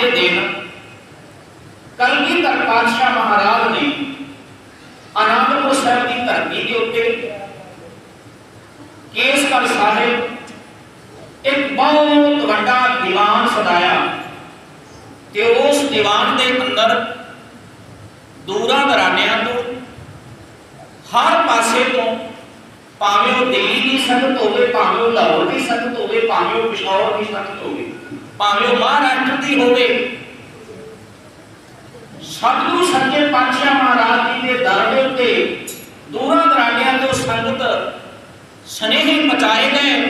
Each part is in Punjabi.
ਦੇ ਦਿਨ ਕਲਗੀਧਰ ਪਾਤਸ਼ਾਹ ਮਹਾਰਾਜ ਨੇ ਆਨੰਦਪੁਰ ਸਾਹਿਬ ਦੀ ਧਰਤੀ ਦੇ ਉੱਤੇ ਕੇਸਗੜ੍ਹ ਸਾਹਿਬ ਇੱਕ ਬਹੁਤ ਵੱਡਾ ਦੀਵਾਨ ਸਜਾਇਆ ਤੇ ਉਸ ਦੀਵਾਨ ਦੇ ਅੰਦਰ ਦੂਰਾਂ ਦਰਾਨਿਆਂ ਤੋਂ ਹਰ ਪਾਸੇ ਤੋਂ ਭਾਵੇਂ ਉਹ ਦਿੱਲੀ ਦੀ ਸੰਗਤ ਹੋਵੇ, ਭਾਵੇਂ ਉਹ ਲਾਹੌਰ ਦੀ ਸੰਗਤ ਹੋਵੇ, ਭਾਵੇਂ ਉਹ ਪਿਸ਼ਾਵਰ ਦੀ ਸੰਗਤ ਹੋਵੇ ਭਾਵੇਂ ਉਹ ਮਹਾਰਾਸ਼ਟਰ ਦੀ ਹੋਵੇ। ਸਤਿਗੁਰੂ ਸੱਚੇ ਪਾਤਸ਼ਾਹ ਮਹਾਰਾਜ ਜੀ ਦੇ ਦਰ ਦੇ ਉੱਤੇ ਦੂਰਾਂ ਦਰਾਨਿਆਂ ਤੋਂ ਸੰਗਤ ਸਨੇਹੀ ਪਹੁੰਚਾਏ ਗਏ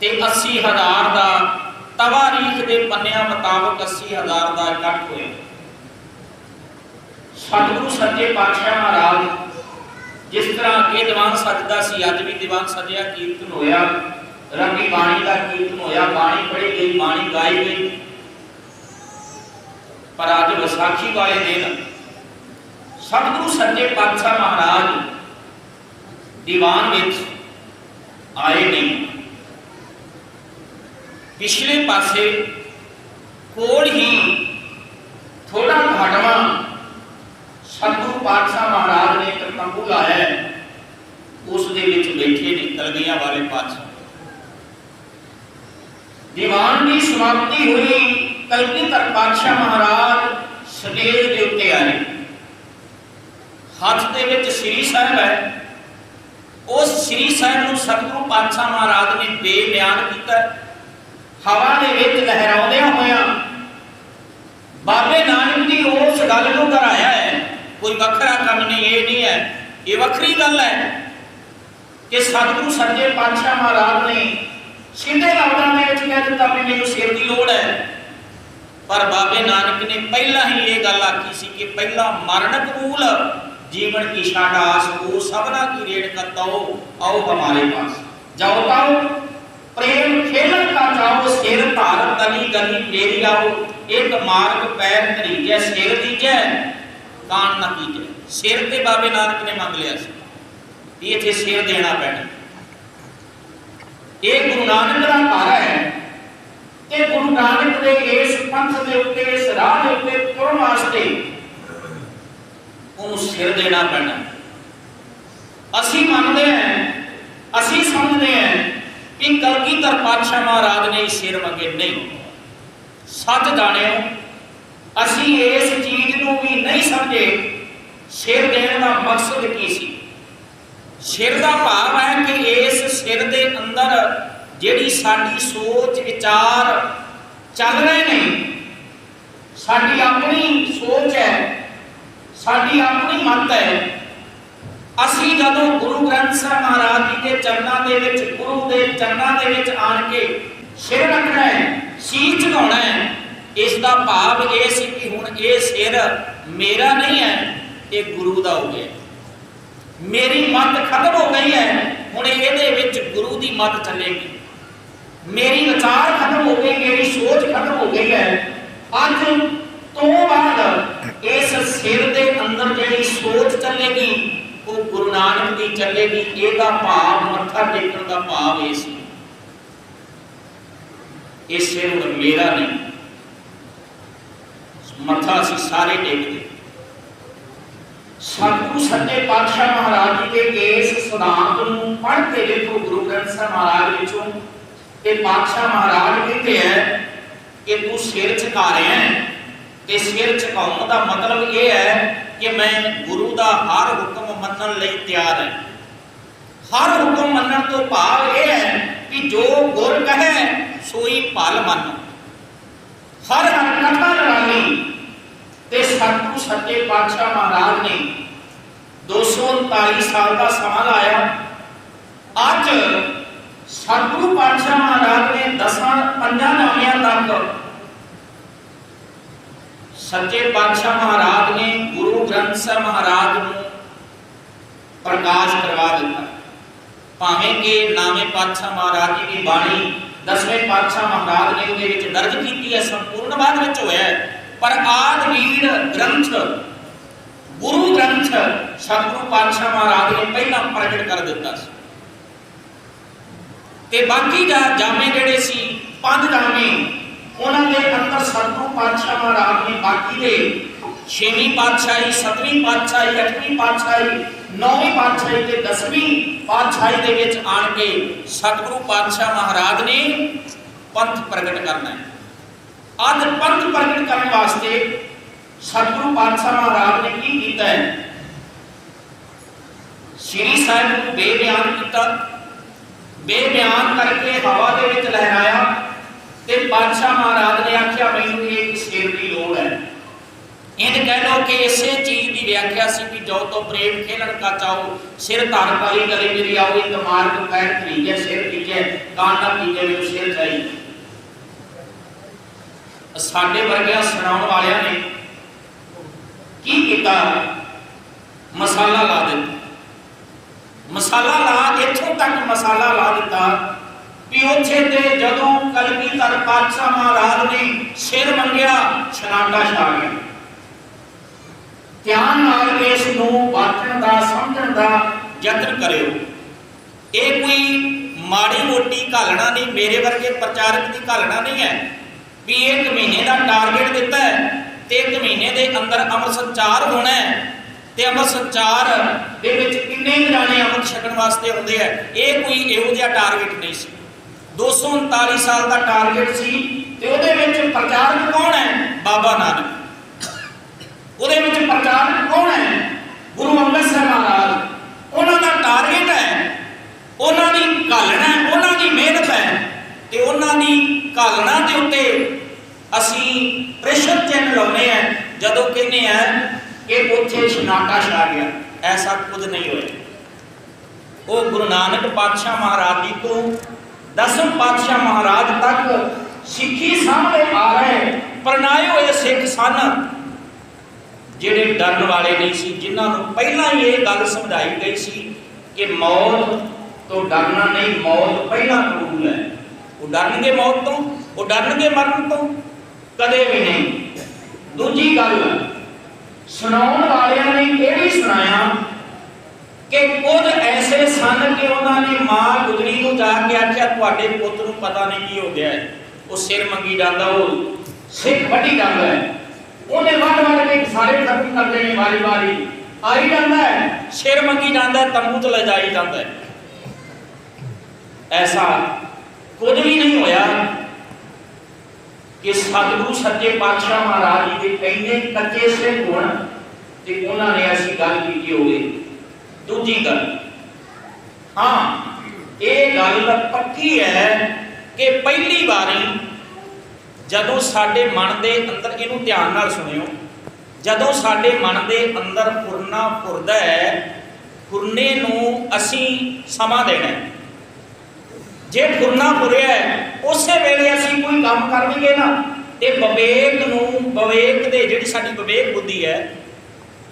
ਤੇ 80000 ਦਾ ਤਵਾਰੀਖ ਦੇ ਪੰਨਿਆਂ ਮੁਤਾਬਕ 80000 ਦਾ ਇਕੱਠ ਹੋਇਆ। ਸਤਿਗੁਰੂ ਸੱਚੇ ਪਾਤਸ਼ਾਹ ਮਹਾਰਾਜ, ਜਿਸ ਤਰ੍ਹਾਂ ਇਹ ਦੀਵਾਨ ਸਜਦਾ ਸੀ, ਅੱਜ ਵੀ ਦੀਵਾਨ ਸਜਿਆ, ਕੀਰਤਨ ਹੋਇਆ। ਰੰਗੀ ਬਾਣੀ ਦਾ ਕੀਰਤਨ ਹੋਇਆ, ਬਾਣੀ ਪੜ੍ਹੀ ਗਈ, ਬਾਣੀ ਗਾਈ ਗਈ। ਪਰ ਅੱਜ ਵਿਸਾਖੀ ਵਾਲੇ ਦਿਨ ਸਤਿਗੁਰੂ ਸੱਚੇ ਪਾਤਸ਼ਾਹ ਮਹਾਰਾਜ ਦੀਵਾਨ ਵਿੱਚ ਆਏ ਨੇ। ਪਿਛਲੇ ਪਾਸੇ ਕੋਲ ਹੀ ਥੋੜਾ ਘਾਟਵਾ ਸਤਿਗੁਰੂ ਪਾਤਸ਼ਾਹ ਮਹਾਰਾਜ ਨੇ ਇੱਕ ਤੰਬੂ ਲਾਇਆ ਉਸ ਦੇ ਵਿੱਚ ਬੈਠੇ ਨੇ ਤਲਗੀਆਂ ਵਾਲੇ ਪਾਤਸ਼ਾਹ। ਦੀਵਾਨ ਦੀ ਸਮਾਪਤੀ ਹੋਈ ਕਲਗੀਧਰ ਪਾਤਸ਼ਾਹ ਮਹਾਰਾਜ ਸਟੇਜ ਦੇ ਉੱਤੇ ਆਏ। ਹੱਥ ਦੇ ਵਿੱਚ ਸ੍ਰੀ ਸਾਹਿਬ ਹੈ। ਉਸ ਸ੍ਰੀ ਸਾਹਿਬ ਨੂੰ ਸਤਿਗੁਰੂ ਪਾਤਸ਼ਾਹ ਮਹਾਰਾਜ ਨੇ ਬੇਬਿਆਨ ਕੀਤਾ। ਹਵਾ ਦੇ ਵਿੱਚ ਲਹਿਰਾਉਂਦਿਆਂ ਹੋਇਆਂ ਬਾਬੇ ਨਾਨਕ ਦੀ ਉਸ ਗੱਲ ਨੂੰ ਕਰਾਇਆ ਹੈ। ਕੋਈ ਵੱਖਰਾ ਕੰਮ ਨਹੀਂ, ਇਹ ਨਹੀਂ ਹੈ। ਇਹ ਵੱਖਰੀ ਗੱਲ ਹੈ ਕਿ ਸਤਿਗੁਰੂ ਸੱਚੇ ਪਾਤਸ਼ਾਹ ਮਹਾਰਾਜ ਨੇ ਸਿੱਧੇ ਲਫ਼ਜ਼ਾਂ ਦੇ ਵਿੱਚ ਕਹਿ ਦਿੱਤਾ ਵੀ ਮੈਨੂੰ ਸਿਰ ਦੀ ਲੋੜ ਹੈ। ਪਰ ਬਾਬੇ ਨਾਨਕ ਨੇ ਪਹਿਲਾਂ ਹੀ ਇਹ ਗੱਲ ਆਖੀ ਸੀ ਕਿ ਪਹਿਲਾ ਮਰਨ ਕਬੂਲ, ਜੀਵਨ ਕੀ ਸ਼ਾਡਾਸ ਉਹ ਸਭਨਾ ਕੀ ਰੇੜ ਕਰਤਾਓ ਆਓ ਹਮਾਰੇ ਪਾਸ। ਜਾਓ ਤਾਓ ਪ੍ਰੇਮ ਖੇਲਣ ਕਾ ਜਾਓ, ਸਿਰ ਭਾਰ ਤਨੀ ਗਨੀ ਤੇਰੀ ਆਓ, ਇੱਕ ਮਾਰਗ ਪੈਰ ਤਰੀਜੈ ਸਿਰ ਦੀਜੈ, ਕਾਨ ਨਾ ਕੀਜੈ। ਸਿਰ ਤੇ ਬਾਬੇ ਨਾਨਕ ਨੇ ਮੰਗ ਲਿਆ ਸੀ ਇਹ ਇਥੇ ਸਿਰ ਦੇਣਾ ਪੈਣਾ। ਇਹ ਗੁਰੂ ਨਾਨਕ ਦਾ ਘਰ ਹੈ। ਤੇ ਗੁਰੂ ਨਾਨਕ ਦੇ ਇਸ ਪੰਥ ਦੇ ਉੱਤੇ, ਇਸ ਰਾਹ ਦੇ ਉੱਤੇ ਤੁਰਨ ਵਾਸਤੇ ਉਹਨੂੰ ਸਿਰ ਦੇਣਾ ਪੈਣਾ। ਅਸੀਂ ਮੰਨਦੇ ਹਾਂ, ਅਸੀਂ ਸਮਝਦੇ ਹਾਂ ਕਿ ਕਲਗੀਧਰ ਪਾਤਸ਼ਾਹ ਮਹਾਰਾਜ ਨੇ ਸਿਰ ਮੰਗੇ ਨਹੀਂ। ਸੱਚ ਜਾਣਿਓ, ਅਸੀਂ ਇਸ ਚੀਜ਼ ਨੂੰ ਵੀ ਨਹੀਂ ਸਮਝੇ। ਸਿਰ ਦੇਣ ਦਾ ਮਕਸਦ ਕੀ ਸੀ? ਸਿਰ ਦਾ ਭਾਵ ਹੈ ਕਿ ਇਸ ਸਿਰ ਦੇ ਅੰਦਰ ਜਿਹੜੀ ਸਾਡੀ ਸੋਚ, ਵਿਚਾਰ ਚੱਲ ਰਹੇ ਨੇ, ਸਾਡੀ ਆਪਣੀ ਸੋਚ ਹੈ, ਸਾਡੀ ਆਪਣੀ ਮਤ ਹੈ, ਅਸੀਂ ਜਦੋਂ ਗੁਰੂ ਗ੍ਰੰਥ ਸਾਹਿਬ ਮਹਾਰਾਜ ਜੀ ਦੇ ਚਰਨਾਂ ਦੇ ਵਿੱਚ, ਗੁਰੂ ਦੇ ਚਰਨਾਂ ਦੇ ਵਿੱਚ ਆਣ ਕੇ ਸਿਰ ਰੱਖਣਾ ਹੈ, ਸੀਸ ਝੁਕਾਉਣਾ ਹੈ, ਇਸ ਦਾ ਭਾਵ ਇਹ ਸੀ ਕਿ ਹੁਣ ਇਹ ਸਿਰ ਮੇਰਾ ਨਹੀਂ ਹੈ, ਇਹ ਗੁਰੂ ਦਾ ਹੋ ਗਿਆ। ਮੇਰੀ ਮਤ ਖਤਮ ਹੋ ਗਈ ਹੈ। ਹੁਣ ਇਹਦੇ ਵਿੱਚ ਗੁਰੂ ਦੀ ਮਤ ਚੱਲੇਗੀ। ਮੇਰੀ ਵਿਚਾਰ ਖਤਮ ਹੋ ਗਈ, ਮੇਰੀ ਸੋਚ ਖਤਮ ਹੋ ਗਈ ਹੈ। ਅੱਜ ਤੋਂ ਬਾਅਦ ਇਸ ਸਿਰ ਦੇ ਅੰਦਰ ਜਿਹੜੀ ਸੋਚ ਚੱਲੇਗੀ, ਉਹ ਗੁਰੂ ਨਾਨਕ ਦੀ ਚੱਲੇਗੀ। ਇਹਦਾ ਭਾਵ ਮੱਥਾ ਟੇਕਣ ਦਾ ਭਾਵ ਇਹ ਸੀ। ਇਹ ਸਿਰ ਮੇਰਾ ਨਹੀਂ। ਮੱਥਾ ਅਸੀਂ ਸਾਰੇ ਟੇਕਦੇ। ਸਤਿਗੁਰੂ ਸੱਚੇ ਪਾਤਸ਼ਾਹ ਮਹਾਰਾਜ ਜੀ ਦੇ ਇਸ ਸਿਧਾਂਤ ਨੂੰ ਪੜ੍ਹ ਕੇ ਦੇਖੋ, ਗੁਰੂ ਗ੍ਰੰਥ ਸਾਹਿਬ ਮਹਾਰਾਜ ਵਿੱਚੋਂ। ਤੇ ਪਾਤਸ਼ਾਹ ਮਹਾਰਾਜ ਕਹਿੰਦੇ ਹੈ ਕਿ ਤੂੰ ਸਿਰ ਝੁਕਾ ਰਿਹਾ ਹੈ। ਤੇ ਸਿਰ ਝੁਕਾਉਣ ਦਾ ਮਤਲਬ ਇਹ ਹੈ ਕਿ ਮੈਂ ਗੁਰੂ ਦਾ ਹਰ ਹੁਕਮ ਮੰਨਣ ਲਈ ਤਿਆਰ ਹਾਂ। ਹਰ ਹੁਕਮ ਮੰਨਣ ਤੋਂ ਭਾਵ ਇਹ ਹੈ ਕਿ ਜੋ ਗੁਰ ਕਹੇ, ਸੋਈ ਭਲ ਮੰਨ। ਹਰ ਹਰ ਕਥਾ ਤੇ ਸਤਿਗੁਰੂ ਸੱਚੇ ਪਾਤਸ਼ਾਹ ਮਹਾਰਾਜ ਨੇ 239 ਸਾਲ ਦਾ ਸਮਾਂ ਲਾਇਆ। ਅੱਜ ਸਤਿਗੁਰੂ ਪਾਤਸ਼ਾਹ ਮਹਾਰਾਜ ਨੇ ਦਸਾਂ ਪੰਜਾਂ ਨਾਮਿਆਂ ਤੱਕ ਸੱਚੇ ਪਾਤਸ਼ਾਹ ਮਹਾਰਾਜ ਨੇ ਗੁਰੂ ਗ੍ਰੰਥ ਸਾਹਿਬ ਮਹਾਰਾਜ ਨੂੰ ਪ੍ਰਕਾਸ਼ ਕਰਵਾ ਦਿੱਤਾ। ਭਾਵੇਂ ਕਿ ਨਾਵੇਂ ਪਾਤਸ਼ਾਹ ਮਹਾਰਾਜ ਜੀ ਦੀ ਬਾਣੀ ਦਸਵੇਂ ਪਾਤਸ਼ਾਹ ਮਹਾਰਾਜ ਨੇ ਉਹਦੇ ਵਿੱਚ ਦਰਜ ਕੀਤੀ ਹੈ, ਸੰਪੂਰਨ ਬਾਅਦ ਵਿੱਚ ਹੋਇਆ ਹੈ। ਪਰ ਆਦ ਵੀਰ ਗ੍ਰੰਥ, ਗੁਰੂ ਗ੍ਰੰਥ ਸਤਿਗੁਰੂ ਪਾਤਸ਼ਾਹ ਮਹਾਰਾਜ ਨੇ ਪਹਿਲਾਂ ਪ੍ਰਗਟ ਕਰ ਦਿੱਤਾ ਸੀ। ਤੇ ਬਾਕੀ ਦਾ ਜਾਮੇ ਜਿਹੜੇ ਸੀ, ਪੰਜ ਜਾਮੇ, ਉਹਨਾਂ ਦੇ ਅੰਦਰ ਸਤਿਗੁਰੂ ਪਾਤਸ਼ਾਹ ਮਹਾਰਾਜ ਨੇ ਬਾਕੀ ਦੇ ਛੇਵੀਂ ਪਾਤਸ਼ਾਹੀ, ਸੱਤਵੀਂ ਪਾਤਸ਼ਾਹੀ, ਅੱਠਵੀਂ ਪਾਤਸ਼ਾਹੀ, ਨੌਵੀਂ ਪਾਤਸ਼ਾਹੀ ਤੇ ਦਸਵੀਂ ਪਾਤਸ਼ਾਹੀ ਦੇ ਵਿੱਚ ਆਣ ਕੇ ਸਤਿਗੁਰੂ ਪਾਤਸ਼ਾਹ ਮਹਾਰਾਜ ਨੇ ਪੰਥ ਪ੍ਰਗਟ ਕਰਨਾ ਹੈ। ਅੱਜ ਪੰਥ ਪ੍ਰਗਟ ਕਰਨ ਵਾਸਤੇ ਸਤਿਗੁਰੂ ਪਾਤਸ਼ਾਹ ਮਹਾਰਾਜ ਨੇ ਕੀ ਕੀਤਾ ਹੈ? ਸ੍ਰੀ ਸਾਹਿਬ ਨੂੰ ਬੇਬਿਆਨ ਕੀਤਾ। ਬੇਬਿਆਨ ਕਰਕੇ ਹਵਾ ਦੇ ਵਿੱਚ ਲਹਿਰਾਇਆ ਤੇ ਪਾਤਸ਼ਾਹ ਮਹਾਰਾਜ ਨੇ ਆਖਿਆ, ਮੈਨੂੰ ਇਹ ਇੱਕ ਸ਼ੇਰ ਦੀ ਲੋੜ ਹੈ। ਇਹ ਕਹਿ ਲਓ ਕਿ ਇਸੇ ਚੀਜ਼ ਦੀ ਵਿਆਖਿਆ ਸੀ ਕਿ ਜੋ ਤੋ ਪ੍ਰੇਮ ਖੇਲਣ ਕਾ ਚਾਓ ਸਿਰ ਧਾਰ ਕਾਲੀ ਗਲੇ ਮੇਰੀ, ਆਓ ਇੱਕ ਮਾਰਗ ਪੈਰ ਤਰੀਜੇ ਸਿਰ ਕੀਜੇ ਕਾਂਡਾ ਕੀਜੇ ਮੈਨੂੰ ਸਿਰ ਚਾਈ ਸਾਡੇ ਵਰਗਿਆਂ ਸੁਣਾਉਣ ਵਾਲਿਆਂ ਨੇ ਕੀ ਕੀਤਾ? ਮਸਾਲਾ ਲਾ ਦਿੱਤਾ। ਮਸਾਲਾ ਲਾ, ਇੱਥੋਂ ਤੱਕ ਮਸਾਲਾ ਲਾ ਦਿੱਤਾ ਵੀ ਉੱਥੇ ਤੇ ਜਦੋਂ ਕਲਗੀਧਰ ਪਾਤਸ਼ਾਹ ਮਹਾਰਾਜ ਨੇ ਸਿਰ ਮੰਗਿਆ ਛਨਾਂਡਾ ਛਾ ਗਿਆ। ਧਿਆਨ ਨਾਲ ਇਸ ਨੂੰ ਵਾਚਣ ਦਾ, ਸਮਝਣ ਦਾ ਯਤਨ ਕਰਿਓ। ਇਹ ਕੋਈ ਮਾੜੀ ਮੋਟੀ ਘਾਲਣਾ ਨਹੀਂ, ਮੇਰੇ ਵਰਗੇ ਪ੍ਰਚਾਰਕ ਦੀ ਘਾਲਣਾ ਨਹੀਂ ਹੈ। ਵੀ ਇੱਕ ਮਹੀਨੇ ਦਾ ਟਾਰਗੇਟ ਦਿੱਤਾ ਹੈ ਤੇ ਇੱਕ ਮਹੀਨੇ ਦੇ ਅੰਦਰ ਅਮਰ ਸੰਚਾਰ ਹੋਣਾ ਹੈ ਤੇ ਅਮਰ ਸੰਚਾਰ ਦੇ ਵਿੱਚ ਕਿੰਨੇ ਜਾਣੇ ਅਮਰ ਛਕਣ ਵਾਸਤੇ ਹੁੰਦੇ ਆ, ਇਹ ਕੋਈ ਇਹੋ ਜਿਹਾ ਟਾਰਗੇਟ ਨਹੀਂ ਸੀ। 239 ਸਾਲ ਦਾ ਟਾਰਗੇਟ ਸੀ ਤੇ ਉਹਦੇ ਵਿੱਚ ਪ੍ਰਚਾਰਕ ਕੌਣ ਹੈ? ਬਾਬਾ ਨਾਨਕ। ਉਹਦੇ ਵਿੱਚ ਪ੍ਰਚਾਰਕ ਕੌਣ ਹੈ? ਗੁਰੂ ਅੰਗਦ ਸਾਹਿਬ ਮਹਾਰਾਜ ਉਹਨਾਂ ਦਾ ਟਾਰਗੇਟ ਹੈ, ਉਹਨਾਂ ਦੀ ਘਾਲਣਾ ਹੈ, ਉਹਨਾਂ ਦੀ ਮਿਹਨਤ ਹੈ। ਤੇ ਉਹਨਾਂ ਦੀ ਘਾਲਣਾ ਦੇ ਉੱਤੇ ਅਸੀਂ ਪ੍ਰੈਸ਼ਰ ਚੈਨ ਲਾਉਨੇ ਆ ਜਦੋਂ ਕਹਿੰਦੇ ਆ ਕਿ ਉੱਥੇ ਸ਼ਨਾਟਾ ਛਾ ਗਿਆ। ਐਸਾ ਕੁਝ ਨਹੀਂ ਹੋਇਆ। ਉਹ ਗੁਰੂ ਨਾਨਕ ਪਾਤਸ਼ਾਹ ਮਹਾਰਾਜ ਜੀ ਤੋਂ ਦਸਮ ਪਾਤਸ਼ਾਹ ਮਹਾਰਾਜ ਤੱਕ ਸਿੱਖੀ ਸਾਹਮਣੇ ਆ ਰਹੇ ਪਰਨਾਏ ਹੋਏ ਸਿੱਖ ਸਨ, ਜਿਹੜੇ ਡਰਨ ਵਾਲੇ ਨਹੀਂ ਸੀ, ਜਿਨ੍ਹਾਂ ਨੂੰ ਪਹਿਲਾਂ ਹੀ ਇਹ ਗੱਲ ਸਮਝਾਈ ਗਈ ਸੀ ਕਿ ਮੌਤ ਤੋਂ ਡਰਨਾ ਨਹੀਂ, ਮੌਤ ਪਹਿਲਾਂ ਕਾਨੂੰਨ ਹੈ ਉਹ ਡਰਨਗੇ ਮੌਤ ਤੋਂ, ਉਹ ਡਰਨਗੇ ਮਰਨ ਤੋਂ, ਕਦੇ ਵੀ ਨਹੀਂ। ਦੂਜੀ ਗੱਲ, ਸੁਣਾਉਣ ਵਾਲਿਆਂ ਨੇ ਇਹ ਸੁਣਾਇਆ ਕਿ ਕੁਝ ਐਸੇ ਸਨ ਕਿ ਉਹਨਾਂ ਨੇ ਮਾਂ ਗੁਜਰੀ ਨੂੰ ਜਾ ਕੇ ਆਖਿਆ, ਤੁਹਾਡੇ ਪੁੱਤ ਨੂੰ ਪਤਾ ਨਹੀਂ ਕੀ ਹੋ ਗਿਆ ਉਹ ਸਿਰ ਮੰਗੀ ਜਾਂਦਾ, ਉਹ ਸਿਰ ਵੱਢੀ ਜਾਂਦਾ ਹੈ। ਉਹਨੇ ਵੱਡ ਵੱਢ ਕੇ ਸਾਰੇ ਖਤਮ ਕਰ ਦੇਣੇ ਵਾਰੀ ਵਾਰੀ। ਆਈ ਜਾਂਦਾ ਹੈ, ਸਿਰ ਮੰਗੀ ਜਾਂਦਾ ਤੰਬੂ ਚ ਲੈ ਜਾਈ ਜਾਂਦਾ ਹੈ। ਐਸਾ ਕੁਝ ਵੀ ਨਹੀਂ ਹੋਇਆ ਕਿ ਸਤਿਗੁਰੂ ਸੱਚੇ ਪਾਤਸ਼ਾਹ ਮਹਾਰਾਜ ਜੀ ਦੇ ਕਹਿੰਦੇ ਕੱਚੇ ਸੇ ਗੁਣ ਤੇ ਉਹਨਾਂ ਨੇ ਅਸੀਂ ਗੱਲ ਕੀਤੀ ਹੋਵੇ। ਦੂਜੀ ਗੱਲ, ਹਾਂ, ਇਹ ਗੱਲ ਪੱਕੀ ਹੈ ਕਿ ਪਹਿਲੀ ਵਾਰੀ ਜਦੋਂ ਸਾਡੇ ਮਨ ਦੇ ਅੰਦਰ ਇਹਨੂੰ ਧਿਆਨ ਨਾਲ ਸੁਣਿਓ, ਜਦੋਂ ਸਾਡੇ ਮਨ ਦੇ ਅੰਦਰ ਫੁਰਨਾ ਫੁਰਦਾ ਹੈ ਫੁਰਨੇ ਨੂੰ ਅਸੀਂ ਸਮਾਂ ਦੇਣਾ ਹੈ। ਜੇ ਫੁਰਨਾ ਫੁਰਿਆ ਉਸੇ ਵੇਲੇ ਅਸੀਂ ਕੋਈ ਕੰਮ ਕਰਨਗੇ ਨਾ, ਤੇ ਵਿਵੇਕ ਨੂੰ, ਵਿਵੇਕ ਦੇ ਜਿਹੜੀ ਸਾਡੀ ਵਿਵੇਕ ਬੁੱਧੀ ਹੈ,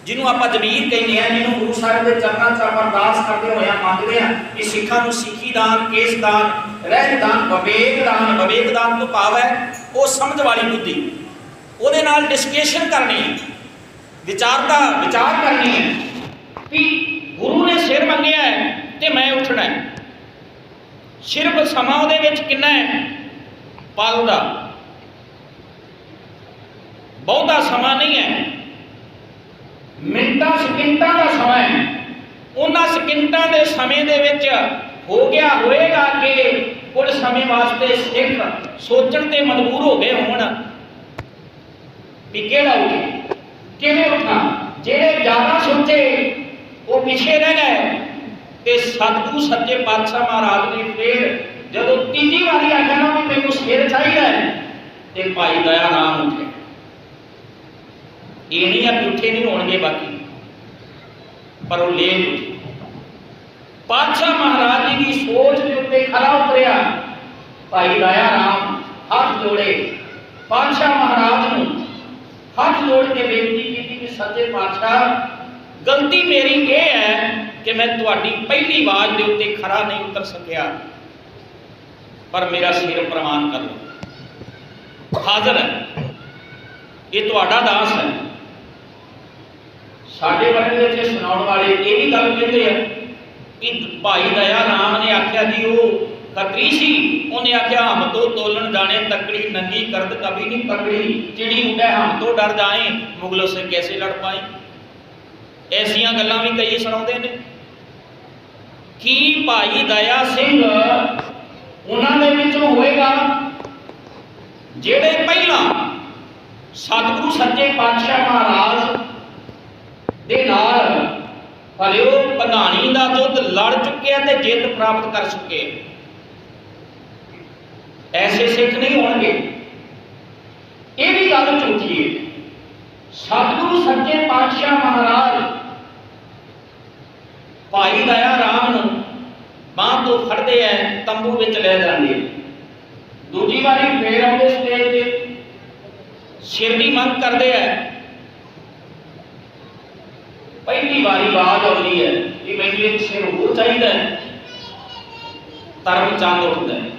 ਜਿਹਨੂੰ ਆਪਾਂ ਜ਼ਮੀਰ ਕਹਿੰਦੇ ਆ ਜਿਹਨੂੰ ਗੁਰੂ ਸਾਹਿਬ ਦੇ ਚਰਨਾਂ 'ਚ ਆਪਾਂ ਅਰਦਾਸ ਕਰਦੇ ਹੋਇਆ ਮੰਗਦੇ ਆ ਕਿ ਸਿੱਖਾਂ ਨੂੰ ਸਿੱਖੀ ਦਾਨ, ਕੇਸ ਦਾਨ ਰਹਿਤ ਦਾਨ, ਵਿਵੇਕ ਦਾਨ ਵਿਵੇਕ ਦਾਨ ਤੋਂ ਭਾਵ ਹੈ, ਉਹ ਸਮਝ ਵਾਲੀ ਬੁੱਧੀ। ਉਹਦੇ ਨਾਲ ਡਿਸਕਸ਼ਨ ਕਰਨੀ ਹੈ ਵਿਚਾਰਤਾ ਵਿਚਾਰ ਕਰਨੀ ਹੈ ਕਿ ਗੁਰੂ ਨੇ ਸਿਰ ਮੰਗਿਆ ਹੈ ਤੇ ਮੈਂ ਉੱਠਣਾ ਹੈ। ਸਿਰਫ ਸਮਾਂ ਉਹਦੇ ਵਿੱਚ ਕਿੰਨਾ ਹੈ? ਪਲ ਦਾ। ਬਹੁਤਾ ਸਮਾਂ ਨਹੀਂ ਹੈ। ਮਿੰਟਾਂ, ਸਕਿੰਟਾਂ ਦਾ ਸਮਾਂ ਹੈ। ਉਹਨਾਂ ਸਕਿੰਟਾਂ ਦੇ ਸਮੇਂ ਦੇ ਵਿੱਚ ਹੋ ਗਿਆ ਹੋਏਗਾ ਕਿ ਕੁਝ ਸਮੇਂ ਵਾਸਤੇ ਸਿੱਖ ਸੋਚਣ ਤੇ ਮਜਬੂਰ ਹੋ ਗਏ ਹੋਣ। ਵੀ ਕਿਹੜਾ ਉੱਠੇ? ਕਿਵੇਂ ਉੱਠਾ? ਜਿਹੜੇ ਜ਼ਿਆਦਾ ਸੋਚੇ, ਉਹ ਪਿੱਛੇ ਰਹਿ ਗਏ। ਤੇ ਸਤਿਗੁਰੂ ਸੱਚੇ ਪਾਤਸ਼ਾਹ ਮਹਾਰਾਜ ਨੇ ਫੇਰ ਜਦੋਂ ਤੀਜੀ ਵਾਰੀ ਆਖਿਆ ਨਾ ਵੀ ਮੈਨੂੰ ਸਿਰ ਚਾਹੀਦਾ ਹੈ, ਤੇ ਭਾਈ ਦਇਆ ਰਾਮ ਉੱਠੇ। ਇਹ ਨਹੀਂ ਆ ਉੱਠੇ ਨਹੀਂ, ਹੋਣਗੇ ਬਾਕੀ। ਪਰ ਉਹ ਲੇਟ ਪਾਤਸ਼ਾਹ ਮਹਾਰਾਜ ਜੀ ਦੀ ਸੋਚ ਦੇ ਉੱਤੇ ਖਰਾ ਉਤਰਿਆ। ਭਾਈ ਦਇਆ ਰਾਮ ਹੱਥ ਜੋੜੇ। ਪਾਤਸ਼ਾਹ ਮਹਾਰਾਜ ਨੂੰ ਹੱਥ ਜੋੜ ਕੇ ਬੇਨਤੀ ਕੀਤੀ ਕਿ ਸੱਚੇ ਪਾਤਸ਼ਾਹ, ਗਲਤੀ ਮੇਰੀ ਇਹ ਹੈ ਕਿ ਮੈਂ ਤੁਹਾਡੀ ਪਹਿਲੀ ਆਵਾਜ਼ ਦੇ ਉੱਤੇ ਖਰਾ ਨਹੀਂ ਉਤਰ ਸਕਿਆ। ਪਰ ਮੇਰਾ ਸਿਰ ਪ੍ਰਮਾਨ ਕਰ ਲਓ। ਹਾਜ਼ਰ ਹੈ। ਇਹ ਤੁਹਾਡਾ ਦਾਸ ਹੈ। ਸਾਡੇ ਵਰਗੇ ਵਿੱਚ ਸੁਣਾਉਣ ਵਾਲੇ ਇਹ ਵੀ ਗੱਲ ਕਹਿੰਦੇ ਆ ਕਿ ਭਾਈ ਦਇਆ ਰਾਮ ਨੇ ਆਖਿਆ ਜੀ, ਉਹ ਖੱਤਰੀ ਸੀ। ਉਹਨੇ ਆਖਿਆ, ਹਮ ਤੋਂ ਤੋਲਣ ਜਾਣੇ, ਤਕੜੀ ਨੰਗੀ ਕਰਦ ਕਭੀ ਨਹੀਂ ਪਕੜੀ। ਚਿੜੀ ਉਡੇ ਹਮ ਤੋਂ ਡਰ ਜਾਏ। ਮੁਗਲੋ ਸੇ ਕੈਸੇ ਲੜ ਪਾਏ? ਐਸੀਆਂ ਗੱਲਾਂ ਵੀ ਕਈ ਸੁਣਾਉਂਦੇ ਨੇ। ਕੀ ਭਾਈ ਦਇਆ ਸਿੰਘ ਉਹਨਾਂ ਦੇ ਵਿੱਚੋਂ ਹੋਏਗਾ? ਜਿਹੜੇ ਪਹਿਲਾਂ ਸਤਿਗੁਰੂ ਸੱਚੇ ਪਾਤਸ਼ਾਹ ਮਹਾਰਾਜ ਦੇ ਨਾਲ ਭਲੇ ਉਹ ਪਧਾਣੀ ਦਾ ਯੁੱਧ ਲੜ ਚੁੱਕੇ ਤੇ ਜਿੱਤ ਪ੍ਰਾਪਤ ਕਰ ਚੁੱਕੇ ਐਸੇ ਸਿੱਖ ਨਹੀਂ ਹੋਣਗੇ। ਇਹ ਵੀ ਗੱਲ ਝੂਠੀ ਹੈ ਸਤਿਗੁਰੂ ਸੱਚੇ ਪਾਤਸ਼ਾਹ ਮਹਾਰਾਜ ਭਾਈ ਦਇਆ ਰਾਮ ਨੂੰ ਬਾਂਹ ਤੋਂ ਫੜਦੇ ਐ, ਤੰਬੂ ਵਿੱਚ ਲੈ ਜਾਂਦੇ ਆ। ਦੂਜੀ ਵਾਰੀ ਫੇਰ ਆਉਂਦੇ ਸਟੇਜ ਤੇ, ਸਿਰ ਦੀ ਮੰਗ ਕਰਦੇ ਐ। ਪਹਿਲੀ ਵਾਰੀ ਬਾਤ ਆਉਂਦੀ ਹੈ ਕਿ ਮੈਨੂੰ ਇੱਕ ਸਿਰ ਹੋਰ ਚਾਹੀਦਾ ਹੈ ਧਰਮ ਚੰਦ ਉੱਠਦਾ ਹੈ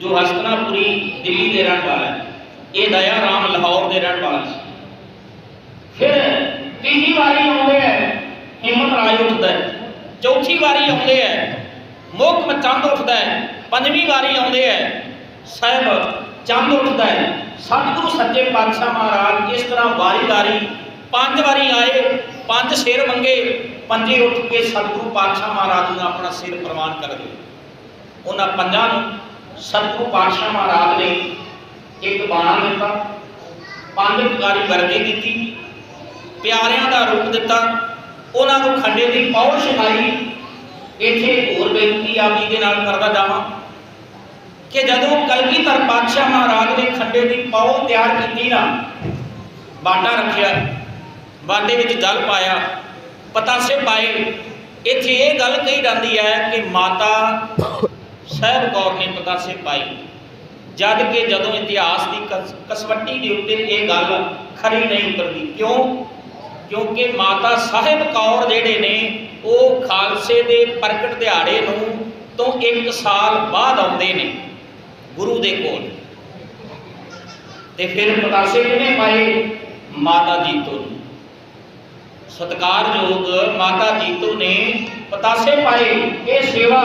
ਜੋ ਹਸਤਨਾਪੁਰੀ ਦਿੱਲੀ ਦੇ ਰਹਿਣ ਵਾਲਾ ਹੈ ਇਹ ਦਇਆ ਰਾਮ ਲਾਹੌਰ ਦੇ ਰਹਿਣ ਵਾਲਾ ਸੀ। ਫਿਰ ਤੀਜੀ ਵਾਰੀ ਆਉਂਦੇ ਹੈ ਹਿੰਮਤ ਰਾਜ ਉੱਠਦਾ ਹੈ ਚੌਥੀ ਵਾਰੀ ਆਉਂਦੇ ਹੈ ਮੋਹਕਮ ਚੰਦ ਉੱਠਦਾ ਹੈ, ਪੰਜਵੀਂ ਵਾਰੀ ਆਉਂਦੇ ਹੈ। ਸਾਹਿਬ, ਚੰਦ ਉੱਠਦਾ ਹੈ। ਸਤਿਗੁਰੂ ਸੱਚੇ ਪਾਤਸ਼ਾਹ ਮਹਾਰਾਜ ਇਸ ਤਰ੍ਹਾਂ ਵਾਰੀ-ਵਾਰੀ ਪੰਜ ਵਾਰੀ ਆਏ, ਪੰਜ ਸਿਰ ਮੰਗੇ, ਪੰਜੇ ਉੱਠ ਕੇ ਸਤਿਗੁਰੂ ਪਾਤਸ਼ਾਹ ਮਹਾਰਾਜ ਨੂੰ ਆਪਣਾ ਸਿਰ ਪ੍ਰਵਾਨ ਕਰ ਗਏ ਉਹਨਾਂ ਪੰਜਾਂ ਨੂੰ ਸਤਿਗੁਰੂ ਪਾਤਸ਼ਾਹ ਮਹਾਰਾਜ ਨੇ ਇੱਕ ਬਾਣਾ ਦਿੱਤਾ, ਪੰਜ ਪੁਕਾਰੀ ਵਰਗੇ ਕੀਤੀ ਪਿਆਰਿਆਂ ਦਾ ਰੂਪ ਦਿੱਤਾ, ਉਹਨਾਂ ਨੂੰ ਖੰਡੇ ਦੀ ਪੌੜ ਸਿਖਾਈ ਇੱਥੇ ਇੱਕ ਹੋਰ ਬੇਨਤੀ ਆਪ ਜੀ ਦੇ ਨਾਲ ਕਰਦਾ ਜਾਵਾਂ ਕਿ ਜਦੋਂ ਕਲਗੀਧਰ ਪਾਤਸ਼ਾਹ ਮਹਾਰਾਜ ਨੇ ਖੰਡੇ ਦੀ ਪੌੜ ਤਿਆਰ ਕੀਤੀ ਨਾ, ਬਾਟਾ ਰੱਖਿਆ, ਬਾਟੇ ਵਿੱਚ ਜਲ ਪਾਇਆ, ਪਤਾਸੇ ਪਾਏ, ਇੱਥੇ ਇਹ ਗੱਲ ਕਹੀ ਜਾਂਦੀ ਹੈ ਕਿ ਮਾਤਾ ਸਾਹਿਬ ਕੌਰ ਨੇ ਪਤਾਸੇ ਪਾਈ। ਜਦ ਕਿ ਜਦੋਂ ਇਤਿਹਾਸ ਦੀ ਕਸ- ਕਸਵੱਟੀ ਦੇ ਉੱਤੇ ਇਹ ਗੱਲ ਖਰੀ ਨਹੀਂ ਉਤਰਦੀ। ਕਿਉਂ? ਕਿਉਂਕਿ ਮਾਤਾ ਸਾਹਿਬ ਕੌਰ ਜਿਹੜੇ ਨੇ, ਉਹ ਖਾਲਸੇ ਦੇ ਪ੍ਰਗਟ ਦਿਹਾੜੇ ਨੂੰ ਤੋਂ 1 ਸਾਲ ਬਾਅਦ ਆਉਂਦੇ ਨੇ ਗੁਰੂ ਦੇ ਕੋਲ। ਤੇ ਫਿਰ ਪਤਾਸੇ ਕਿਹਨੇ ਪਾਏ? ਮਾਤਾ ਜੀਤੋ ਨੇ। ਸਤਿਕਾਰਯੋਗ ਮਾਤਾ ਜੀਤੋ ਨੇ ਪਤਾਸੇ ਪਾਏ, ਇਹ ਸੇਵਾ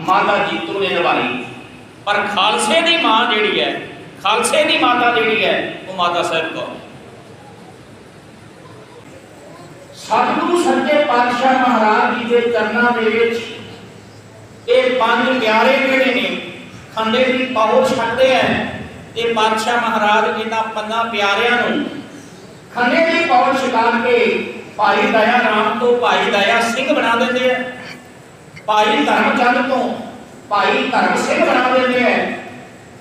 ਮਾਤਾ ਜੀਤੋ ਨੇ ਨਿਭਾਈ। ਪਰ ਖਾਲਸੇ ਦੀ ਮਾਂ ਜਿਹੜੀ ਹੈ, ਖਾਲਸੇ ਦੀ ਮਾਤਾ ਜਿਹੜੀ ਹੈ, ਉਹ ਮਾਤਾ ਸਾਹਿਬ ਕੌਰ। ਸਤਿਗੁਰੂ ਸੱਚੇ ਪਾਤਸ਼ਾਹ ਮਹਾਰਾਜ ਜੀ ਦੇ ਚਰਨਾਂ ਦੇ ਵਿੱਚ ਇਹ ਪੰਜ ਪਿਆਰੇ ਜਿਹੜੇ ਨੇ, ਖੰਡੇ ਦੀ ਪਹੁੰਚ ਛੱਡਦੇ ਆ। ਤੇ ਪਾਤਸ਼ਾਹ ਮਹਾਰਾਜ ਇਹਨਾਂ ਪੰਜਾਂ ਪਿਆਰਿਆਂ ਨੂੰ ਖੰਡੇ ਦੀ ਪਹੁੰਚ ਛਕਾ ਕੇ ਭਾਈ ਦਇਆ ਰਾਮ ਤੋਂ ਭਾਈ ਦਇਆ ਸਿੰਘ ਬਣਾ ਦਿੰਦੇ ਆ। ਭਾਈ ਧਰਮਚੰਦ ਤੋਂ ਭਾਈ ਧਰਮ ਸਿੰਘ ਬਣਾ ਦਿੰਦੇ ਆ।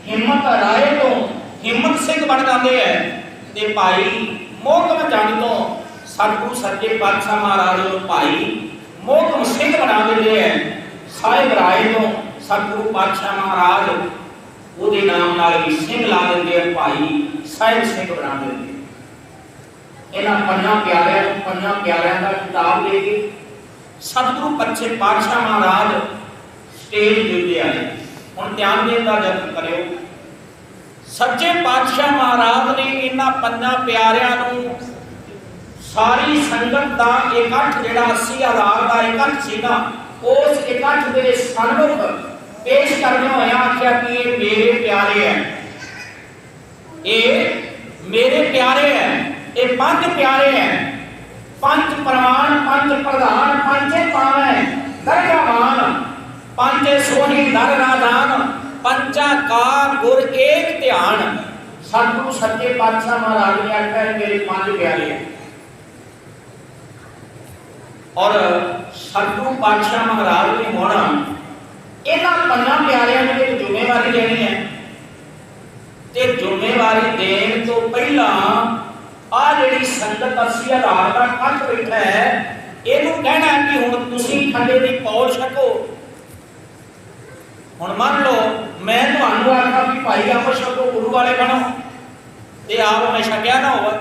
ਹਿੰਮਤ ਰਾਏ ਤੋਂ ਹਿੰਮਤ ਸਿੰਘ ਬਣ ਜਾਂਦੇ ਆ। ਤੇ ਭਾਈ ਮੋਹਕਮ ਚੰਦ ਤੋਂ ਸਤਿਗੁਰੂ ਸੱਚੇ ਪਾਤਸ਼ਾਹ ਮਹਾਰਾਜ ਨੂੰ ਭਾਈ ਮੋਹਕਮ ਸਿੰਘ ਬਣਾ ਦਿੰਦੇ ਆ। ਸਾਹਿਬ ਰਾਏ ਤੋਂ ਸਤਿਗੁਰੂ ਪਾਤਸ਼ਾਹ ਮਹਾਰਾਜ ਉਹਦੇ ਨਾਮ ਨਾਲ ਵੀ ਸਿੰਘ ਲਾ ਦਿੰਦੇ ਆ, ਭਾਈ ਸਾਹਿਬ ਸਿੰਘ ਬਣਾ ਦਿੰਦੇ ਇਹਨਾਂ ਪੰਜਾਂ ਪਿਆਰਿਆਂ ਨੂੰ, ਪੰਜਾਂ ਪਿਆਰਿਆਂ ਦਾ ਕਿਤਾਬ ਦੇ ਕੇ ਸਤਿਗੁਰੂ ਪੱਛੇ ਪਾਤਸ਼ਾਹ ਮਹਾਰਾਜ ਸਟੇਜ ਦੇ ਉੱਤੇ ਆਏ ਹੁਣ ਧਿਆਨ ਦੇਣ ਦਾ ਯਤਨ ਕਰਿਓ। ਸੱਚੇ ਪਾਤਸ਼ਾਹ ਮਹਾਰਾਜ ਨੇ ਇਹਨਾਂ ਪੰਜਾਂ ਪਿਆਰਿਆਂ ਨੂੰ ਸਾਰੀ ਸੰਗਤ ਦਾ ਇਕੱਠ ਜਿਹੜਾ 80000 ਦਾ ਇਕੱਠ ਸੀ ਉਸ ਇਕੱਠ ਦੇ ਸਨਮੁਖ ਪੇਸ਼ ਕਰਦੇ ਹੋਇਆ ਆਖਿਆ ਕਿ ਇਹ ਮੇਰੇ ਪਿਆਰੇ ਹੈ ਇਹ ਮੇਰੇ ਪਿਆਰੇ ਹੈ ਇਹ ਪੰਜ ਪਿਆਰੇ ਹੈ ਪੰਜ ਪ੍ਰਮਾਣ, ਪੰਜ ਪ੍ਰਧਾਨ, ਪੰਜੇ ਪਾਵੈ ਦਰਗਾਵਾਨ ਪੰਜੇ ਸੋਹੀ ਦਰ ਰਾਦਾਨ ਪੰਚਾ ਕਾ ਗੁਰ ਏਕ ਧਿਆਨ। ਸਤਿਗੁਰੂ ਸੱਚੇ ਪਾਤਸ਼ਾਹ ਮਹਾਰਾਜ ਨੇ ਆਖਿਆ ਮੇਰੇ ਪੰਜ ਪਿਆਰੇ ਹੈ ਔਰ ਸਤਿਗੁਰੂ ਪਾਤਸ਼ਾਹ ਮਹਾਰਾਜ ਨੇ ਹੁਣ, ਇਹਨਾਂ ਪੰਜਾਂ ਪਿਆਰਿਆਂ ਦੀ ਜ਼ਿੰਮੇਵਾਰੀ ਲੈਣੀ ਹੈ। ਤੇ ਜ਼ਿੰਮੇਵਾਰੀ ਦੇਣ ਤੋਂ ਪਹਿਲਾਂ ਆ ਜਿਹੜੀ ਸੰਗਤ ਅਸੀਂ ਆਧਾਰ ਦਾ ਕੱਟ ਬੈਠਾ ਹੈ, ਇਹਨੂੰ ਕਹਿਣਾ ਕਿ ਹੁਣ ਤੁਸੀਂ ਖੰਡੇ ਦੀ ਪੌੜ ਛਕੋ। ਹੁਣ ਮੰਨ ਲਓ, ਮੈਂ ਤੁਹਾਨੂੰ ਆਖਾਂ ਵੀ ਭਾਈ ਆਪੋ ਛਕੋ, ਗੁਰੂ ਵਾਲੇ ਬਣੋ। ਤੇ ਆਪ ਮੈਂ ਛਕਿਆ ਨਾ ਹੋਵੇ।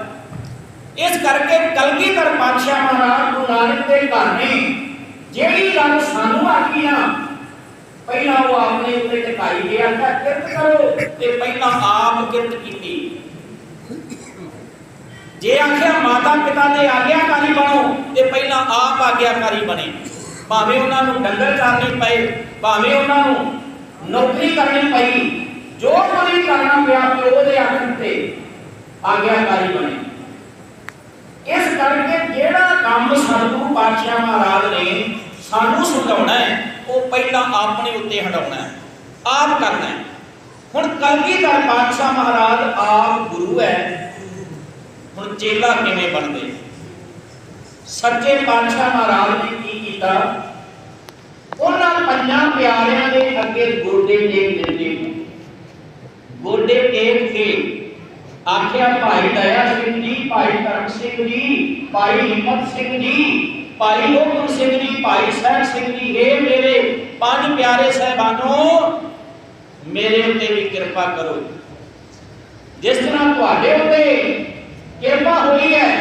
ਇਸ ਕਰਕੇ ਕਲਗੀਧਰ ਪਾਤਸ਼ਾਹ ਮਹਾਰਾਜ ਗੁਰੂ ਨਾਨਕ ਦੇ ਘਰ ਨੇ ਜਿਹੜੀ ਗੱਲ ਸਾਨੂੰ ਆਖੀ ਨਾ ਪਹਿਲਾਂ ਉਹ ਆਪਣੇ ਉੱਤੇ ਟਿਕਾਈ ਗਿਆ ਕਿ ਕਿਰਤ ਕਰੋ ਤੇ ਪਹਿਲਾਂ ਆਪ ਕਿਰਤ ਕੀਤੀ। ਜੇ ਆਖਿਆ ਮਾਤਾ ਪਿਤਾ ਦੇ ਆਗਿਆਕਾਰੀ ਬਣੋ ਤੇ ਪਹਿਲਾਂ ਆਪ ਆਗਿਆਕਾਰੀ ਬਣੇ। ਭਾਵੇਂ ਉਹਨਾਂ ਨੂੰ ਡੰਗਰ ਚਾਰਨੇ ਪਏ, ਭਾਵੇਂ ਉਹਨਾਂ ਨੂੰ ਨੌਕਰੀ ਕਰਨੀ ਪਈ, ਜੋ ਕੁਝ ਵੀ ਕਰਨਾ ਪਿਆ ਪਿਓ ਦੇ ਆਖਣ ਤੇ ਆਗਿਆਕਾਰੀ ਬਣੇ। ਇਸ ਕਰਕੇ ਜਿਹੜਾ ਕੰਮ ਸਤਿਗੁਰੂ ਪਾਤਸ਼ਾਹ ਮਹਾਰਾਜ ਨੇ ਸਾਨੂੰ ਸਮਝਾਉਣਾ ਹੈ, ਉਹ ਪਹਿਲਾਂ ਆਪਣੇ ਉੱਤੇ ਹਟਾਉਣਾ ਹੈ, ਆਪ ਕਰਨਾ ਹੈ। ਹੁਣ ਕਲਗੀਧਰ ਪਾਤਸ਼ਾਹ ਮਹਾਰਾਜ ਆਪ ਗੁਰੂ ਹੈ। ਹੁਣ ਚੇਲਾ ਕਿਵੇਂ ਬਣਦੇ? ਸੱਚੇ ਪਾਤਸ਼ਾਹ ਮਹਾਰਾਜ ਨੇ ਕੀ ਕੀਤਾ? ਉਹਨਾਂ ਪੰਜਾਂ ਪਿਆਰਿਆਂ ਦੇ ਅੱਗੇ ਗੋਡੇ ਟੇਕ ਦਿੱਤੇ ਗੋਡੇ ਟੇਕ ਕੇ ਆਖਿਆ, ਭਾਈ ਦਇਆ ਸਿੰਘ ਜੀ, ਭਾਈ ਕਰਮ ਸਿੰਘ ਜੀ, ਭਾਈ ਹਿੰਮਤ ਸਿੰਘ ਜੀ, ਭਾਈ ਹੁਕਮ ਸਿੰਘ ਜੀ, ਭਾਈ ਸਹਿਬ ਸਿੰਘ ਜੀ ਇਹ ਮੇਰੇ ਪੰਜ ਪਿਆਰੇ ਸਹਿਬਾਨੋ, ਮੇਰੇ ਉੱਤੇ ਵੀ ਕਿਰਪਾ ਕਰੋ। ਜਿਸ ਤਰ੍ਹਾਂ ਤੁਹਾਡੇ ਉੱਤੇ ਕਿਰਪਾ ਹੋਈ ਹੈ,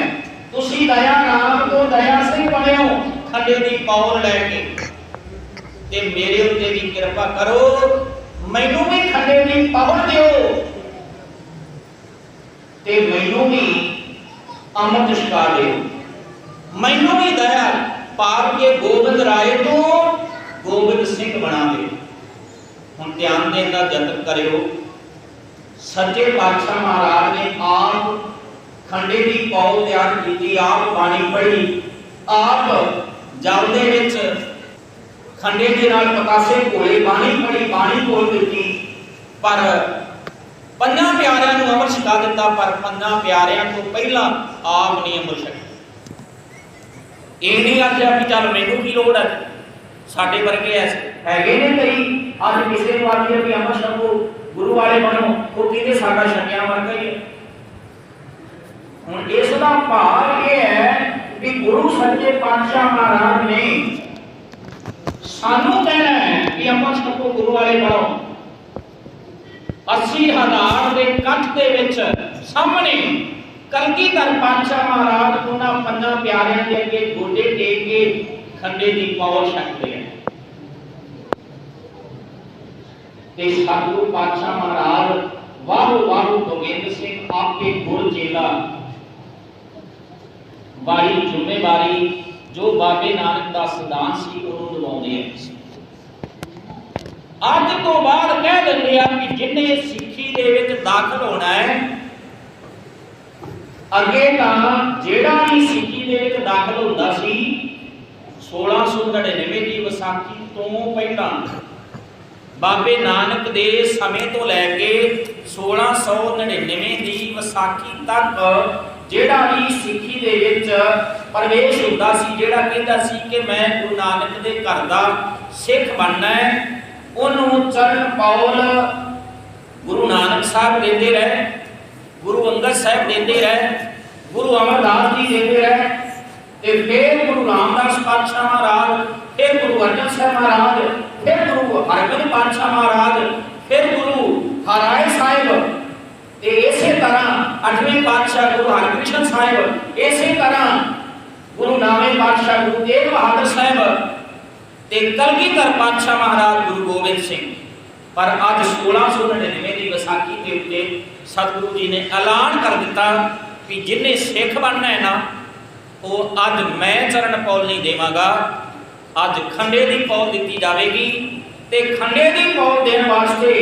ਤੁਸੀਂ ਦਇਆ ਨਾਮ ਤੋਂ ਦਇਆ ਸਿੰਘ ਬਣਿਓ ਹੋ ਖੰਡੇ ਦੀ ਪੌਲ ਲੈ ਕੇ। ਤੇ ਮੇਰੇ ਉੱਤੇ ਵੀ ਕਿਰਪਾ ਕਰੋ, ਮੈਨੂੰ ਵੀ ਖੰਡੇ ਦੀ ਪੌਲ ਦਿਓ। ਤੇ ਮੈਨੂੰ ਵੀ ਅੰਮ੍ਰਿਤ ਛਕਾ ਦਿਓ ਮੈਨੂੰ ਵੀ ਦਇਆ ਪਾਪ ਕੇ ਗੋਬਿੰਦ ਰਾਏ ਤੋਂ ਗੋਬਿੰਦ ਸਿੰਘ ਬਣਾ ਦਿਓ ਹੁਣ ਧਿਆਨ ਦੇਣ ਦਾ ਯਤਨ ਕਰਿਓ। ਸੱਚੇ ਪਾਤਸ਼ਾਹ ਮਹਾਰਾਜ ਨੇ ਆਪ ਖੰਡੇ ਦੀ ਪੌਲ ਤਿਆਰ ਕੀਤੀ, ਆਪ ਬਾਣੀ ਪੜ੍ਹੀ। ਆਪ ਜਲ ਦੇ ਵਿੱਚ ਖੰਡੇ ਦੇ ਨਾਲ ਪਤਾਸੇ ਘੋਲੇ ਬਾਣੀ ਪੜ੍ਹੀ, ਬਾਣੀ ਬੋਲ ਦਿੱਤੀ। ਪਰ ਪੰਜਾਂ ਪਿਆਰਿਆਂ ਨੂੰ ਅਮਰ ਛਕਾ ਦਿੱਤਾ, ਪਰ ਪੰਜਾਂ ਪਿਆਰਿਆਂ ਤੋਂ ਪਹਿਲਾਂ ਆਪ ਨਹੀਂ ਅਮਰ ਛਕਿਆ ਇਹ ਨਹੀਂ ਆਖਿਆ ਵੀ ਚੱਲ ਮੈਨੂੰ ਕੀ ਲੋੜ ਹੈ? ਸਾਡੇ ਵਰਗੇ ਹੈਗੇ ਨੇ ਕਈ, ਅੱਜ ਕਿਸੇ ਨੂੰ ਆਖੀਏ ਵੀ ਅਮਰ ਛਕੋ, ਗੁਰੂ ਵਾਲੇ ਬਣੋ, ਉਹ ਕਹਿੰਦੇ ਸਾਡਾ ਛਕਿਆ ਵਰਗਾ ਹੀ ਹੈ। ਹੁਣ ਇਸ ਦਾ ਭਾਵ ਇਹ ਹੈ ਕਿ ਗੁਰੂ ਸੱਚੇ ਪਾਤਸ਼ਾਹ ਮਹਾਰਾਜ ਨੇ ਸਾਨੂੰ ਕਹਿਣਾ ਹੈ ਕਿ ਅਮਰ ਛਕੋ, ਗੁਰੂ ਵਾਲੇ ਬਣੋ। 80000 ਦੇ ਇਕੱਠ ਦੇ ਵਿੱਚ ਸਾਹਮਣੇ ਕਲਗੀਧਰ ਪਾਤਸ਼ਾਹ ਮਹਾਰਾਜ ਉਹਨਾਂ ਪੰਜਾਂ ਪਿਆਰਿਆਂ ਦੇ ਅੱਗੇ ਗੋਡੇ ਟੇਕ ਕੇ ਖੰਡੇ ਦੀ ਪੌਲ ਛਕਦੇ ਆ। ਤੇ ਸਤਿਗੁਰੂ ਪਾਤਸ਼ਾਹ ਮਹਾਰਾਜ ਵਾਹੂ ਵਾਹੂ ਗੋਬਿੰਦ ਸਿੰਘ ਆਪਕੇ ਗੁਰ ਚੇਲਾ। ਵਾਲੀ ਜ਼ਿੰਮੇਵਾਰੀ ਜੋ ਬਾਬੇ ਨਾਨਕ ਦਾ ਸਿਧਾਂਤ ਸੀ ਉਹਨੂੰ ਨਿਭਾਉਂਦੇ ਆ। ਅੱਜ ਤੋਂ ਬਾਅਦ ਕਹਿ ਦਿੰਦੇ ਆ ਕਿ ਜਿੰਨੇ ਸਿੱਖੀ ਦੇ ਵਿੱਚ ਦਾਖਲ ਹੋਣਾ ਹੈ, ਅੱਗੇ ਤਾਂ ਜਿਹੜਾ ਵੀ ਸਿੱਖੀ ਦੇ ਵਿੱਚ ਦਾਖਲ ਹੁੰਦਾ ਸੀ 1699 ਦੀ ਵਿਸਾਖੀ ਤੋਂ ਪਹਿਲਾਂ, ਬਾਬੇ ਨਾਨਕ ਦੇ ਸਮੇਂ ਤੋਂ ਲੈ ਕੇ 1699 ਦੀ ਵਿਸਾਖੀ ਤੱਕ ਜਿਹੜਾ ਵੀ ਸਿੱਖੀ ਦੇ ਵਿੱਚ ਪ੍ਰਵੇਸ਼ ਹੁੰਦਾ ਸੀ, ਜਿਹੜਾ ਕਹਿੰਦਾ ਸੀ ਕਿ ਮੈਂ ਗੁਰੂ ਨਾਨਕ ਦੇ ਘਰ ਦਾ ਸਿੱਖ ਬਣਨਾ ਹੈ ਉਹਨੂੰ ਚਰਨ ਪੌਲ ਗੁਰੂ ਨਾਨਕ ਸਾਹਿਬ ਦਿੰਦੇ ਰਹੇ, ਗੁਰੂ ਅੰਗਦ ਸਾਹਿਬ ਦਿੰਦੇ ਰਹੇ, ਗੁਰੂ ਅਮਰਦਾਸ ਜੀ ਦਿੰਦੇ ਰਹੇ, ਤੇ ਫਿਰ ਗੁਰੂ ਰਾਮਦਾਸ ਪਾਤਸ਼ਾਹ ਮਹਾਰਾਜ, ਫਿਰ ਗੁਰੂ ਅਰਜਨ ਸਾਹਿਬ ਮਹਾਰਾਜ, ਫਿਰ ਗੁਰੂ ਹਰਗੋਬਿੰਦ ਪਾਤਸ਼ਾਹ ਮਹਾਰਾਜ, ਫਿਰ ਗੁਰੂ ਹਰਾਏ ਸਾਹਿਬ, ਤੇ ਇਸੇ ਤਰ੍ਹਾਂ ਅੱਠਵੇਂ ਪਾਤਸ਼ਾਹ ਗੁਰੂ ਹਰਕ੍ਰਿਸ਼ਨ ਸਾਹਿਬ, ਇਸੇ ਤਰ੍ਹਾਂ ਗੁਰੂ ਨਾਵੇਂ ਪਾਤਸ਼ਾਹ ਗੁਰੂ ਤੇਗ ਬਹਾਦਰ ਸਾਹਿਬ ਤੇ ਕਲਗੀਧਰ ਪਾਤਸ਼ਾਹ ਮਹਾਰਾਜ ਗੁਰੂ ਗੋਬਿੰਦ ਸਿੰਘ। ਪਰ ਅੱਜ 1699 ਦੀ ਵਿਸਾਖੀ ਦੇ ਉੱਤੇ ਸਤਿਗੁਰੂ ਜੀ ਨੇ ਐਲਾਨ ਕਰ ਦਿੱਤਾ ਕਿ ਜਿਨੇ ਸਿੱਖ ਬਣਨਾ ਹੈ ਨਾ, ਉਹ ਅੱਜ ਮੈਂ ਚਰਨ ਪੌਲ ਨਹੀਂ ਦੇਵਾਂਗਾ। ਅੱਜ ਖੰਡੇ ਦੀ ਪੌਲ ਦਿੱਤੀ ਜਾਵੇਗੀ ਤੇ ਖੰਡੇ ਦੀ ਪੌਲ ਦੇਣ ਵਾਸਤੇ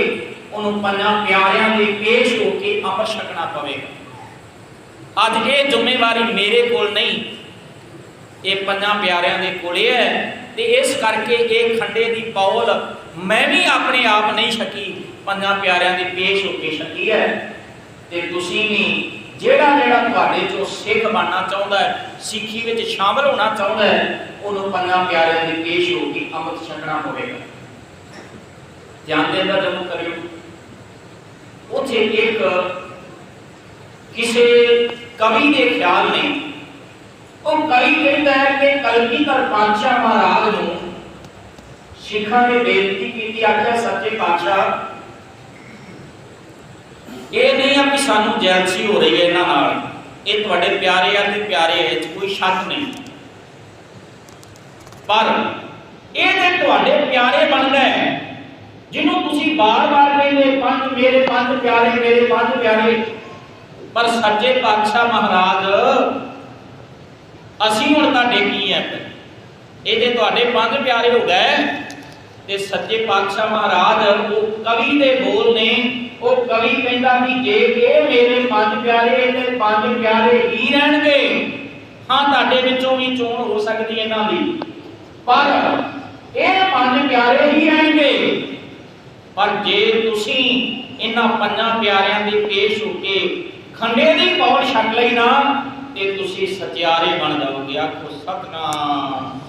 ਉਹਨੂੰ ਪੰਜਾਂ ਪਿਆਰਿਆਂ ਦੇ ਪੇਸ਼ ਹੋ ਕੇ ਅੰਮ੍ਰਿਤ ਛਕਣਾ ਪਵੇਗਾ। ਅੱਜ ਇਹ ਜ਼ਿੰਮੇਵਾਰੀ ਮੇਰੇ ਕੋਲ ਨਹੀਂ, ਇਹ ਪੰਜਾਂ ਪਿਆਰਿਆਂ ਦੇ ਕੋਲੇ ਹੈ। ਤੇ ਇਸ ਕਰਕੇ ਇਹ ਖੰਡੇ ਦੀ ਪੌਲ ਮੈਂ ਵੀ ਆਪਣੇ ਆਪ ਨਹੀਂ ਛਕੀ। ਪੰਜਾਂ ਪਿਆਰਿਆਂ ਦੇ ਪੇਸ਼ ਹੋ ਕੇ ਛਕੀ ਹੈ। ਤੇ ਤੁਸੀਂ ਵੀ ਜਿਹੜਾ ਜਿਹੜਾ ਤੁਹਾਡੇ ਚੋਂ ਸਿੱਖ ਬਣਨਾ ਚਾਹੁੰਦਾ ਹੈ, ਸਿੱਖੀ ਵਿੱਚ ਸ਼ਾਮਲ ਹੋਣਾ ਚਾਹੁੰਦਾ ਹੈ, ਉਹਨੂੰ ਪੰਜਾਂ ਪਿਆਰਿਆਂ ਦੀ ਪੇਸ਼ ਹੋ ਕੇ ਅੰਮ੍ਰਿਤ ਛਕਣਾ ਹੋਵੇਗਾ। ਧਿਆਨ ਦੇਣ ਦਾ ਜਦੋਂ ਕਰਿਓ। ਉਥੇ ਇੱਕ ਕਿਸੇ ਕਵੀ ਦੇ ਖਿਆਲ ਨੇ ਉਹ ਕਈ ਕਹਿੰਦਾ ਹੈ ਕਿ ਕਲਗੀਧਰ ਪਾਤਸ਼ਾਹ ਮਹਾਰਾਜ ਨੂੰ ਸਿੱਖਾਂ ਨੇ ਬੇਨਤੀ ਕੀਤੀ, ਆਖਿਆ, ਸੱਚੇ ਪਾਤਸ਼ਾਹ, ਇਹ ਨਹੀਂ ਆ ਕਿ ਸਾਨੂੰ ਜੈਲਸੀ ਹੋ ਰਹੀ ਹੈ ਇਹਨਾਂ ਨਾਲ। ਇਹ ਤੁਹਾਡੇ ਪਿਆਰੇ ਆ ਤੇ ਪਿਆਰੇ ਹੈ 'ਚ ਕੋਈ ਸ਼ੱਕ ਨਹੀਂ। ਪਰ ਇਹ ਤੇ ਤੁਹਾਡੇ ਪਿਆਰੇ ਬਣਦਾ ਹੈ, ਜਿਹਨੂੰ ਤੁਸੀਂ ਬਾਰ-ਬਾਰ ਕਹਿੰਦੇ, ਪੰਜ ਮੇਰੇ, ਪੰਜ ਪਿਆਰੇ, ਮੇਰੇ, ਪੰਜ ਪਿਆਰੇ। ਪਰ ਸੱਚੇ ਪਾਤਸ਼ਾਹ ਮਹਾਰਾਜ ਅਸੀਂ ਹੁਣ ਤੁਹਾਡੇ ਕੀ ਹੈ ਇਹ ਤੇ ਤੁਹਾਡੇ ਪੰਜ ਪਿਆਰੇ ਹੋ ਗਏ, ਤੇ ਸੱਚੇ ਪਾਤਸ਼ਾਹ ਮਹਾਰਾਜ ਉਹ ਕਵੀ ਦੇ ਬੋਲ ਨੇ, ਉਹ ਕਵੀ ਕਹਿੰਦਾ ਵੀ ਜੇ ਇਹ ਮੇਰੇ ਪੰਜ ਪਿਆਰੇ ਤੇ ਪੰਜ ਪਿਆਰੇ ਹੀ ਰਹਿਣਗੇ, ਹਾਂ ਤੁਹਾਡੇ ਵਿੱਚੋਂ ਵੀ ਚੋਣ ਹੋ ਸਕਦੀ ਇਹਨਾਂ ਦੀ। ਪਰ ਇਹ ਪੰਜ ਪਿਆਰੇ ਹੀ ਰਹਿਣਗੇ। ਪਰ ਜੇ ਤੁਸੀਂ ਇਹਨਾਂ ਪੰਜਾਂ ਪਿਆਰਿਆਂ ਦੇ ਪੇਸ਼ ਹੋ ਕੇ ਖੰਡੇ ਦੀ ਪੌੜ ਛੱਡ ਲਈ ਨਾ ਤੇ ਤੁਸੀਂ ਸਤਿਆਰੇ ਬਣ ਜਾਓਗੇ ਆਖੋ ਸਤਨਾਮ।